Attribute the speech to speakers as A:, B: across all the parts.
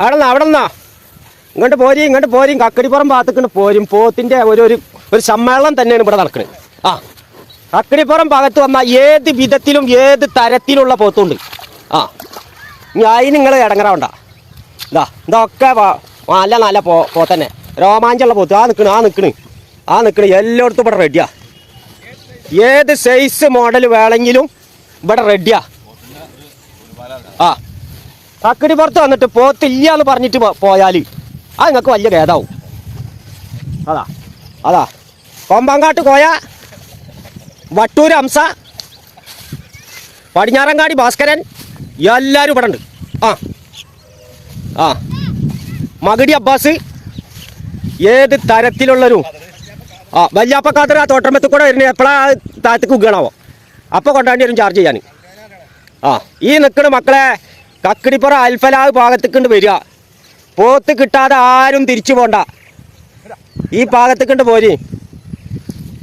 A: അവിടെ അവിടെ നിന്നാ ഇങ്ങോട്ട് പോരി ഇങ്ങോട്ട് പോരി. കക്കടിപ്പുറം ഭാഗത്തേക്ക് പോരും. പോത്തിന്റെ ഒരു ഒരു ഒരു സമ്മേളനം തന്നെയാണ് ഇവിടെ നടക്കുന്നത് ആ കക്കടിപ്പുറം ഭാഗത്ത് വന്നാൽ ഏത് വിധത്തിലും ഏത് തരത്തിലുള്ള പോത്തുണ്ട്? ആ അതിന് നിങ്ങൾ ഇടങ്ങറാവണ്ട. ഇതാ ഇതൊക്കെ നല്ല നല്ല പോ പോത്തന്നെ. രോമാഞ്ചുള്ള പോത്ത്. ആ നിൽക്കണ് ആ നിൽക്കണ് ആ നിൽക്കണ് എല്ലായിടത്തും ഇവിടെ റെഡിയാ ഏത് സൈസ് മോഡൽ വേണമെങ്കിലും ഇവിടെ റെഡിയാ ആ കക്കടി പുറത്ത് വന്നിട്ട് പോത്തില്ല എന്ന് പറഞ്ഞിട്ട് പോയാൽ അത് നിങ്ങൾക്ക് വലിയ ഖേദാവും. അതാ അതാ. കൊമ്പങ്കാട്ട് കോയ വട്ടൂർ ഹംസ പടിഞ്ഞാറങ്കാടി ഭാസ്കരൻ എല്ലാവരും ഇവിടെ ഉണ്ട്. ആ ആ. മകടി അബ്ബാസ് ഏത് തരത്തിലുള്ളൊരു ആ വല്യാപ്പക്കാത്തർ ആ തോട്ടമത്തിൽ കൂടെ വരുന്നത് എപ്പോഴാ താഴത്തേക്ക് ഉഗ്ഗണാവോ? അപ്പോൾ കൊണ്ടാണ്ടി വരും ചാർജ് ചെയ്യാൻ ആ ഈ നിൽക്കണ മക്കളെ കക്കിടിപ്പുറ അൽഫലാവ് ഭാഗത്തേക്കൊണ്ട് വരിക. പോത്ത് കിട്ടാതെ ആരും തിരിച്ചു പോണ്ട. ഈ ഭാഗത്തേക്കൊണ്ട് പോര്.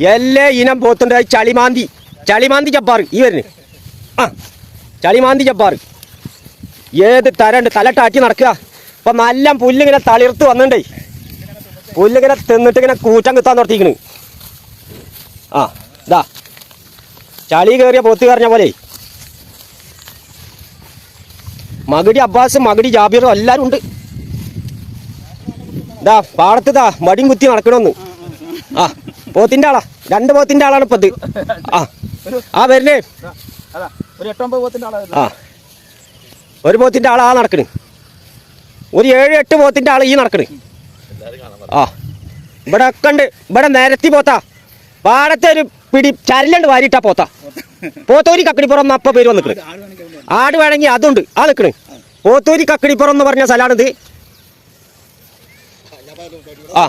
A: എല്ലാ ഇനം പോത്തുണ്ട്. ചളിമാന്തി. ചളിമാന്തി ചപ്പാറ് ഈ വരുന്നു. ആ. ചളിമാന്തി ചപ്പാറ് ഏത് തരണ്ട് തലട്ടാറ്റി നടക്കുക. അപ്പം നല്ല പുല്ലിങ്ങനെ തളിർത്ത് വന്നിണ്ടേ. പുല്ലിങ്ങനെ തിന്നിട്ട് ഇങ്ങനെ കൂറ്റം കിത്താൻ നിർത്തിക്കണ് ആ ഇതാ. ചളി കയറിയ പോത്ത് കറിഞ്ഞ പോലെ. മകടി അബ്ബാസ് മകടി ജാബിറും എല്ലാവരും ഉണ്ട്. ഇതാ പാടത്ത് ഇതാ മടിയും കുത്തി നടക്കണമെന്ന് ആ പോത്തിന്റെ ആളാ. രണ്ട് പോത്തിന്റെ ആളാണ് ഇപ്പത് ആ ആ
B: വരണേ
A: ആ ഒരു പോത്തിന്റെ ആളാ നടക്കണ്. ഒരു ഏഴ് എട്ട് പോത്തിന്റെ ആൾ ഈ നടക്കണ്. ആ ഇവിടെ ഒക്കെ ഉണ്ട്. ഇവിടെ നേരത്തി പോത്താ. പാടത്തെ ഒരു പിടി ചരലുണ്ട് വാരിയിട്ടാ പോത്താ. പോത്തോരി കക്കടിപ്പുറം അപ്പൊ പേര് വന്നിക്കണ്. ആട് വേണമെങ്കിൽ അതുണ്ട്. ആ നിൽക്കണ് ഓത്തൂരി കക്കടിപ്പുറം എന്ന് പറഞ്ഞ സ്ഥലമാണിത്. ആ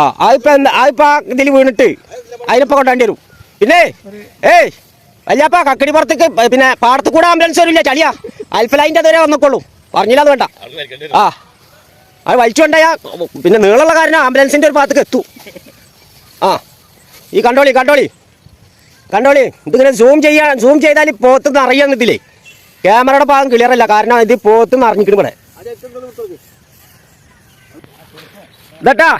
A: ആ അതിപ്പോ എന്താ അതിപ്പോ ഇതിൽ വീണിട്ട് അതിനിപ്പോ കൊണ്ടാണ്ടി വരും. പിന്നെ ഏയ് അല്ലാപ്പ കക്കടിപ്പുറത്തേക്ക് പിന്നെ പാടത്ത് കൂടെ ആംബുലൻസ് വരില്ല ചളിയാ. അൽഫലൈന്റെ അതുവരെ വന്നോളൂ പറഞ്ഞില്ല അത് വേണ്ട. ആ അത് വലിച്ചു പിന്നെ നീളമുള്ള കാരണം ആംബുലൻസിന്റെ ഒരു ഭാഗത്തേക്ക് എത്തു. ആ ഈ കണ്ടോളി കണ്ടോളി. കണ്ടോളി ഇതിങ്ങനെ സൂം ചെയ്യാൻ സൂം ചെയ്താൽ പോത്തുനിന്ന് അറിയാൻ ഇതില്ലേ ക്യാമറയുടെ ഭാഗം ക്ലിയർ അല്ല. കാരണം ഇത് പോത്ത് അറിഞ്ഞിരിക്കണം ഇവിടെ. ഇതട്ടാ.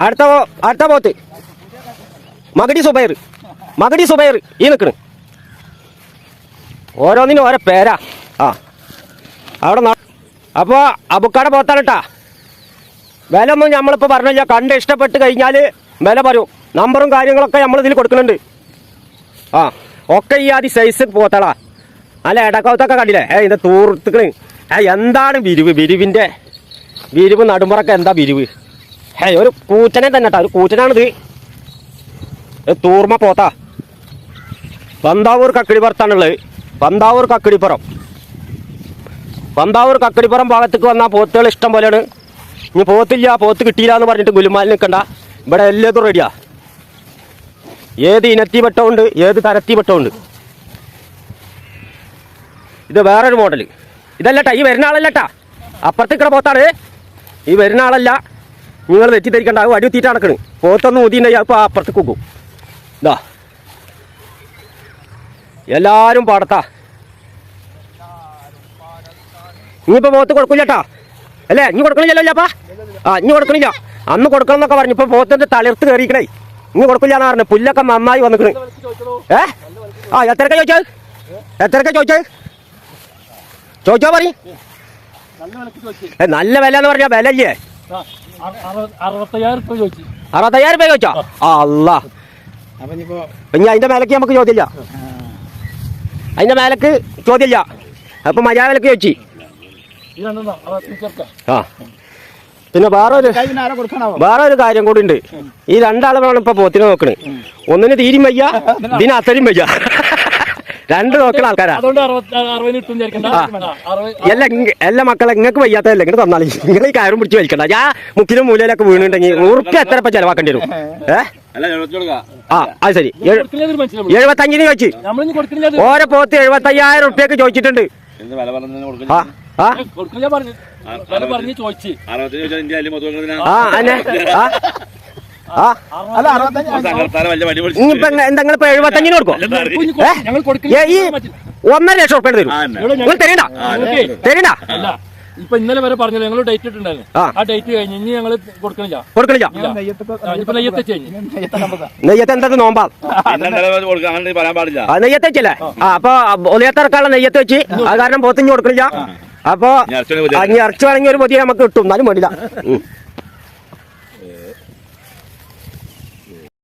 A: അടുത്ത അടുത്ത പോത്ത്. മകടി സുബൈർ. മകടി സുബൈർ. ഈ നിൽക്കണ് ഓരോന്നിനും ഓരോ പേരാ. ആ. അവിടെ അപ്പോൾ അപ്പോ അബുക്കാടെ പോത്താണ് കേട്ടാ വില ഒന്നും നമ്മളിപ്പോൾ പറഞ്ഞില്ല. കണ്ട് ഇഷ്ടപ്പെട്ട് കഴിഞ്ഞാൽ വില പറയും. നമ്പറും കാര്യങ്ങളൊക്കെ നമ്മൾ ഇതിൽ കൊടുക്കുന്നുണ്ട്. ആ. ഒക്കെ ഈ ആദ്യ സൈസ് പോത്തളാ. അല്ല ഇടക്കൗത്തൊക്കെ കണ്ടില്ലേ? ഏ ഇത് തൂർത്തുക്കൾ. ഏ എന്താണ് വിരിവ്? വിരിവിന്റെ വിരിവ് നടുമുറക്ക് എന്താ വിരിവ്? ഹേ ഒരു കൂച്ചനെ തന്നെ ഒരു കൂച്ചനാണിത്. തൂർമ പോത്താ. പന്താവൂർ കക്കിടിപ്പുറത്താണുള്ളത്. പന്താവൂർ കക്കിടിപ്പുറം. പന്താവൂർ കക്കിടിപ്പുറം ഭാഗത്തേക്ക് വന്നാൽ പോത്തുകൾ ഇഷ്ടം പോലെയാണ്. ഇനി പോത്തില്ല പോത്ത് കിട്ടിയില്ല എന്ന് പറഞ്ഞിട്ട് ഗുലുമാലിൽ നിൽക്കണ്ട. ഇവിടെ എല്ലാതും റെഡിയാ ഏത് ഇനത്തി വെട്ടമുണ്ട് ഏത് തരത്തി വെട്ടമുണ്ട് ഇത് വേറൊരു മോഡൽ ഇതല്ലട്ടാ ഈ വരുന്ന ആളല്ലട്ടാ. അപ്പുറത്തേക്കട പോത്താണ് ഈ വരുന്ന ആളല്ല. നിങ്ങൾ തെറ്റിദ്ധരിക്കണ്ട അത് വടി കുത്തിയിട്ട് നടക്കണ്. പോത്തൊന്നും ഊതിയിട്ടുണ്ടെങ്കിൽ അപ്പോൾ അപ്പുറത്തേക്ക് പോകും ഇതാ എല്ലാവരും പാടത്താ. ഇനിയിപ്പോൾ പോത്ത് കൊടുക്കില്ലട്ടാ. അല്ലേ ഇനി കൊടുക്കണില്ലല്ലോ അപ്പാ? ആ ഇനി കൊടുക്കണില്ല. അന്ന് കൊടുക്കണം എന്നൊക്കെ പറഞ്ഞു ഇപ്പൊ പോത്തിന്റെ തളിർത്ത് കയറിക്കണേ ഇനി കൊടുക്കില്ല എന്ന് പറഞ്ഞു. പുല്ലൊക്കെ നന്നായി വന്നിക്കണ്. ഏ? ആ എത്രക്ക ചോദിച്ചത്? എത്രക്ക ചോദിച്ചത്? ചോദിച്ചോ പറ
B: നല്ല
A: വില എന്ന് പറഞ്ഞ വില അല്ലേ
B: അറുപത്തയ്യായിരം രൂപ ചോദിച്ചു?
A: അല്ല ഇനി അതിന്റെ മേലക്ക് നമുക്ക് ചോദ്യമില്ല. അതിന്റെ മേലക്ക് ചോദ്യമില്ല. അപ്പൊ മര്യാദ വിലക്ക് ചോദിച്ചു. ആ. പിന്നെ വേറെ ഒരു
B: കൈ പിന്നെ ആരാ
A: വേറെ ഒരു കാര്യം കൂടി ഉണ്ട്. ഈ രണ്ടാളുകളാണ് ഇപ്പൊ പോത്തിനെ നോക്കണേ. ഒന്നിന് തീരും വയ്യ ഇതിന് അത്രയും വയ്യ. രണ്ട് നോക്കണ ആൾക്കാരാ. എല്ലാ എല്ലാ മക്കളെ നിങ്ങൾക്ക് വയ്യാത്തതല്ല ഇങ്ങനെ തന്നാലും നിങ്ങൾ ഈ കയറും പിടിച്ച് വലിക്കണ്ട. ഞാൻ മുക്കിലും മൂലയിലൊക്കെ വീണുണ്ടെങ്കിൽ ഉറുപ്പ് എത്ര ഇപ്പൊ ചെലവാക്കേണ്ടി വരും? ഏഹ്?
C: അല്ല എഴുപത്തി
A: ആ അത് ശരി.
B: എഴുപത്തി അഞ്ചിന്
A: എഴുപത്തഞ്ചിന് ചോദിച്ചു. ഓരോ പോത്ത് എഴുപത്തയ്യായിരം ചോദിച്ചിട്ടുണ്ട്.
C: എന്ത് വില പറഞ്ഞു കൊടുക്കും
A: ആ ആ. ആ. ആ?
B: അല്ല
A: ഇനിയിപ്പോ എഴുപത്തഞ്ചിന് കൊടുക്കും. ഈ ഒന്നര ലക്ഷം ഉറപ്പ് തരും. നിങ്ങൾ തരണ്ട. തരണ്ട.
B: ഇപ്പൊ ഇന്നലെ വരെ പറഞ്ഞല്ലോ ഞങ്ങൾ ഡേറ്റ് ഇട്ടുണ്ടായിരുന്നു
A: ആ.
B: ഡേറ്റ് കഴിഞ്ഞ് ഇനി ഞങ്ങൾ കൊടുക്കണില്ല.
A: കൊടുക്കണില്ല.
B: നെയ്യത്ത്
A: എന്താ നോമ്പാ? നെയ്യത്ത് വെച്ചല്ലേ? ആ. അപ്പൊ ഒലയത്തിറക്കാനുള്ള നെയ്യത്ത് വെച്ച്. അത് കാരണം പോത്തിഞ്ഞ് കൊടുക്കണില്ല. അപ്പൊ
C: അറച്ചു ഇറച്ചി വേണമെങ്കിൽ
A: ഒരു പൊതിയെ നമുക്ക് കിട്ടും. എന്നാലും വേണ്ടില്ല.